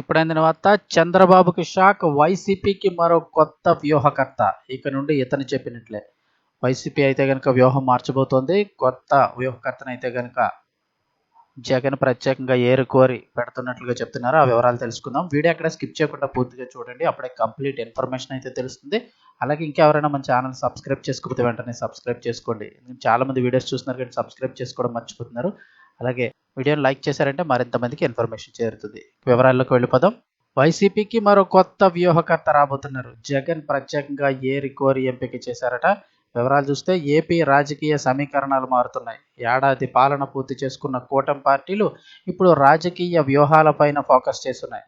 ఇప్పుడైన తర్వాత చంద్రబాబుకి షాక్ వైసీపీకి మరో కొత్త వ్యూహకర్త. ఇక నుండి ఇతను చెప్పినట్లే. వైసీపీ అయితే కనుక వ్యూహం మార్చబోతోంది. కొత్త వ్యూహకర్తను అయితే కనుక జగన్ ప్రత్యేకంగా ఏరుకోరి పెడుతున్నట్లుగా చెప్తున్నారు. ఆ వివరాలు తెలుసుకుందాం. వీడియో అక్కడ స్కిప్ చేయకుండా పూర్తిగా చూడండి. అప్పుడే కంప్లీట్ ఇన్ఫర్మేషన్ అయితే తెలుస్తుంది. అలాగే ఇంకెవరైనా మన ఛానల్ సబ్స్క్రైబ్ చేసుకోకపోతే వెంటనే సబ్స్క్రైబ్ చేసుకోండి. చాలా మంది వీడియోస్ చూస్తున్నారు కానీ సబ్స్క్రైబ్ చేసుకోవడం మర్చిపోతున్నారు. అలాగే వీడియోని లైక్ చేశారంటే మరింత మందికి ఇన్ఫర్మేషన్ చేరుతుంది. వివరాల్లోకి వెళ్ళిపోదాం. వైసీపీకి మరో కొత్త వ్యూహకర్త రాబోతున్నారు. జగన్ ప్రత్యేకంగా ఏరి కోరి ఎంపిక చేశారట. వివరాలు చూస్తే ఏపీ రాజకీయ సమీకరణాలు మారుతున్నాయి. ఏడాది పాలన పూర్తి చేసుకున్న కూటమి పార్టీలు ఇప్పుడు రాజకీయ వ్యూహాలపైన ఫోకస్ చేస్తున్నాయి.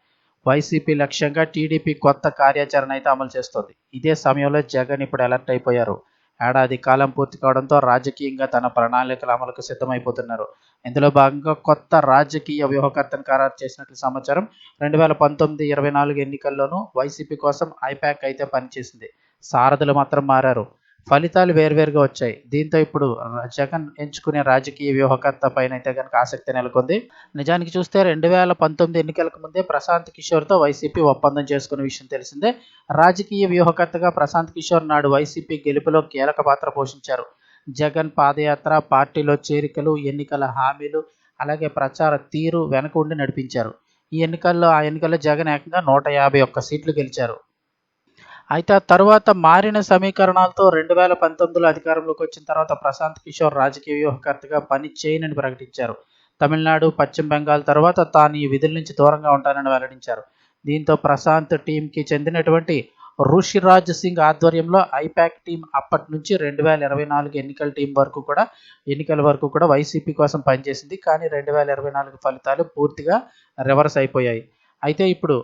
వైసీపీ లక్ష్యంగా టీడీపీ కొత్త కార్యాచరణ అయితే అమలు చేస్తోంది. ఇదే సమయంలో జగన్ ఇప్పుడు అలర్ట్ అయిపోయారు. ఏడాది కాలం పూర్తి కావడంతో రాజకీయంగా తన ప్రణాళికల అమలుకు సిద్ధమైపోతున్నారు. ఇందులో భాగంగా కొత్త రాజకీయ వ్యూహకర్తను ఖరారు చేసినట్లు సమాచారం రెండు వేల పంతొమ్మిది ఇరవై నాలుగు ఎన్నికల్లోనూ వైసీపీ కోసం ఐపాక్ అయితే పనిచేసింది. సారథులు మాత్రం మారారు. ఫలితాలు వేర్వేరుగా వచ్చాయి. దీంతో ఇప్పుడు జగన్ ఎంచుకునే రాజకీయ వ్యూహకర్త పైన అయితే కనుక ఆసక్తి నెలకొంది. నిజానికి చూస్తే రెండు వేల పంతొమ్మిది ఎన్నికలకు ముందే ప్రశాంత్ కిషోర్తో వైసీపీ ఒప్పందం చేసుకున్న విషయం తెలిసిందే. రాజకీయ వ్యూహకర్తగా ప్రశాంత్ కిషోర్ నాడు వైసీపీ గెలుపులో కీలక పాత్ర పోషించారు. జగన్ పాదయాత్ర పార్టీలో చేరికలు ఎన్నికల హామీలు అలాగే ప్రచార తీరు వెనక ఉండి నడిపించారు. ఈ ఎన్నికల్లో ఆ ఎన్నికల్లో జగన్ ఏకంగా నూట యాభై ఒక్క సీట్లు గెలిచారు. అయితే ఆ తర్వాత మారిన సమీకరణాలతో రెండు వేల పంతొమ్మిదిలో అధికారంలోకి వచ్చిన తర్వాత ప్రశాంత్ కిషోర్ రాజకీయ వ్యూహకర్తగా పని చేయనని ప్రకటించారు. తమిళనాడు పశ్చిమ బెంగాల్ తర్వాత తాను ఈ విధుల నుంచి దూరంగా ఉంటానని వెల్లడించారు. దీంతో ప్రశాంత్ టీంకి చెందినటువంటి ఋషిరాజ్ సింగ్ ఆధ్వర్యంలో ఐపాక్ టీం అప్పటి నుంచి రెండు వేల ఇరవై నాలుగు ఎన్నికల టీం వరకు కూడా ఎన్నికల వరకు కూడా వైసీపీ కోసం పనిచేసింది. కానీ రెండు వేల ఇరవై నాలుగు ఫలితాలు పూర్తిగా రివర్స్ అయిపోయాయి. అయితే ఇప్పుడు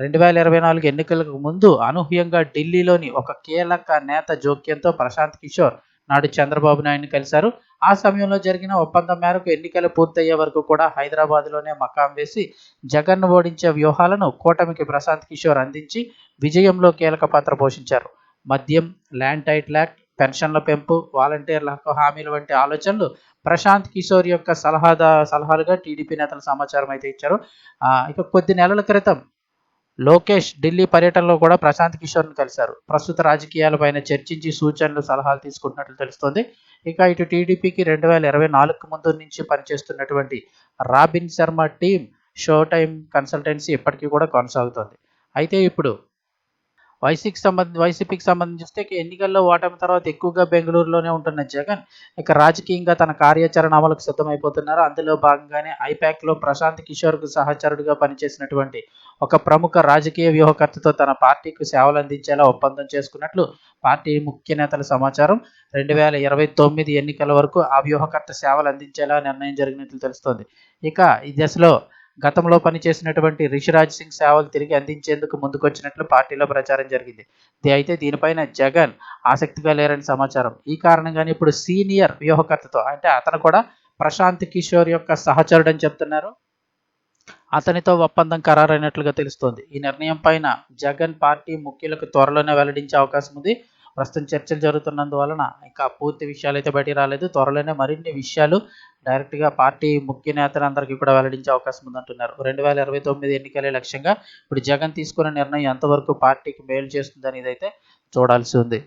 రెండు వేల ఇరవై నాలుగు ఎన్నికలకు ముందు అనూహ్యంగా ఢిల్లీలోని ఒక కీలక నేత జోక్యంతో ప్రశాంత్ కిషోర్ నాడు చంద్రబాబు నాయుడిని కలిశారు. ఆ సమయంలో జరిగిన ఒప్పందం మేరకు ఎన్నికలు పూర్తయ్యే వరకు కూడా హైదరాబాద్లోనే మకాం వేసి జగన్ను ఓడించే వ్యూహాలను కూటమికి ప్రశాంత్ కిషోర్ అందించి విజయంలో కీలక పాత్ర పోషించారు. మద్యం ల్యాండ్ టైట్ యాక్ట్ పెన్షన్ల పెంపు వాలంటీర్ల హక్కు హామీలు వంటి ఆలోచనలు ప్రశాంత్ కిషోర్ యొక్క సలహాదా సలహాలుగా టీడీపీ నేతలు సమాచారం అయితే ఇచ్చారు. ఇక కొద్ది నెలల క్రితం లోకేష్ ఢిల్లీ పర్యటనలో కూడా ప్రశాంత్ కిషోర్ను కలిశారు. ప్రస్తుత రాజకీయాలపైన చర్చించి సూచనలు సలహాలు తీసుకుంటున్నట్లు తెలుస్తోంది. ఇక ఇటు టీడీపీకి రెండు వేల ఇరవై నాలుగు ముందు నుంచి పనిచేస్తున్నటువంటి Robin Sharma team show time consultancy ఇప్పటికీ కూడా కొనసాగుతోంది. అయితే ఇప్పుడు వైసీకి సంబంధించి వైసీపీకి సంబంధించి ఎన్నికల్లో ఓటమి తర్వాత ఎక్కువగా బెంగళూరులోనే ఉంటున్న జగన్. ఇక రాజకీయంగా తన కార్యాచరణ అమలుకు సిద్ధమైపోతున్నారు. అందులో భాగంగానే ఐపాక్లో ప్రశాంత్ కిషోర్కు సహచరుడిగా పనిచేసినటువంటి ఒక ప్రముఖ రాజకీయ వ్యూహకర్తతో తన పార్టీకి సేవలు అందించేలా ఒప్పందం చేసుకున్నట్లు పార్టీ ముఖ్య నేతల సమాచారం. రెండు వేల ఇరవై తొమ్మిది ఎన్నికల వరకు ఆ వ్యూహకర్త సేవలు అందించేలా నిర్ణయం జరిగినట్లు తెలుస్తోంది. ఇక ఈ దశలో గతంలో పనిచేసినటువంటి రిషిరాజ్ సింగ్ సేవలు తిరిగి అందించేందుకు ముందుకొచ్చినట్లు పార్టీలో ప్రచారం జరిగింది. అయితే దీనిపైన జగన్ ఆసక్తిగా లేరని సమాచారం. ఈ కారణంగానే ఇప్పుడు సీనియర్ వ్యూహకర్తతో అంటే అతను కూడా ప్రశాంత్ కిషోర్ యొక్క సహచరుడు అని చెప్తున్నారు. అతనితో ఒప్పందం ఖరారైనట్లుగా తెలుస్తోంది. ఈ నిర్ణయం పైన జగన్ పార్టీ ముఖ్యులకు త్వరలోనే వెల్లడించే అవకాశం ఉంది. ప్రస్తుతం చర్చలు జరుగుతున్నందువలన ఇంకా పూర్తి విషయాలు అయితే బయటికి రాలేదు. త్వరలోనే మరిన్ని విషయాలు డైరెక్ట్గా పార్టీ ముఖ్య నేతలందరికీ కూడా వెల్లడించే అవకాశం ఉందంటున్నారు. రెండు వేల ఇరవై తొమ్మిది ఎన్నికలే లక్ష్యంగా ఇప్పుడు జగన్ తీసుకున్న నిర్ణయం ఎంతవరకు పార్టీకి మేలు చేస్తుందనేది అయితే చూడాల్సి ఉంది.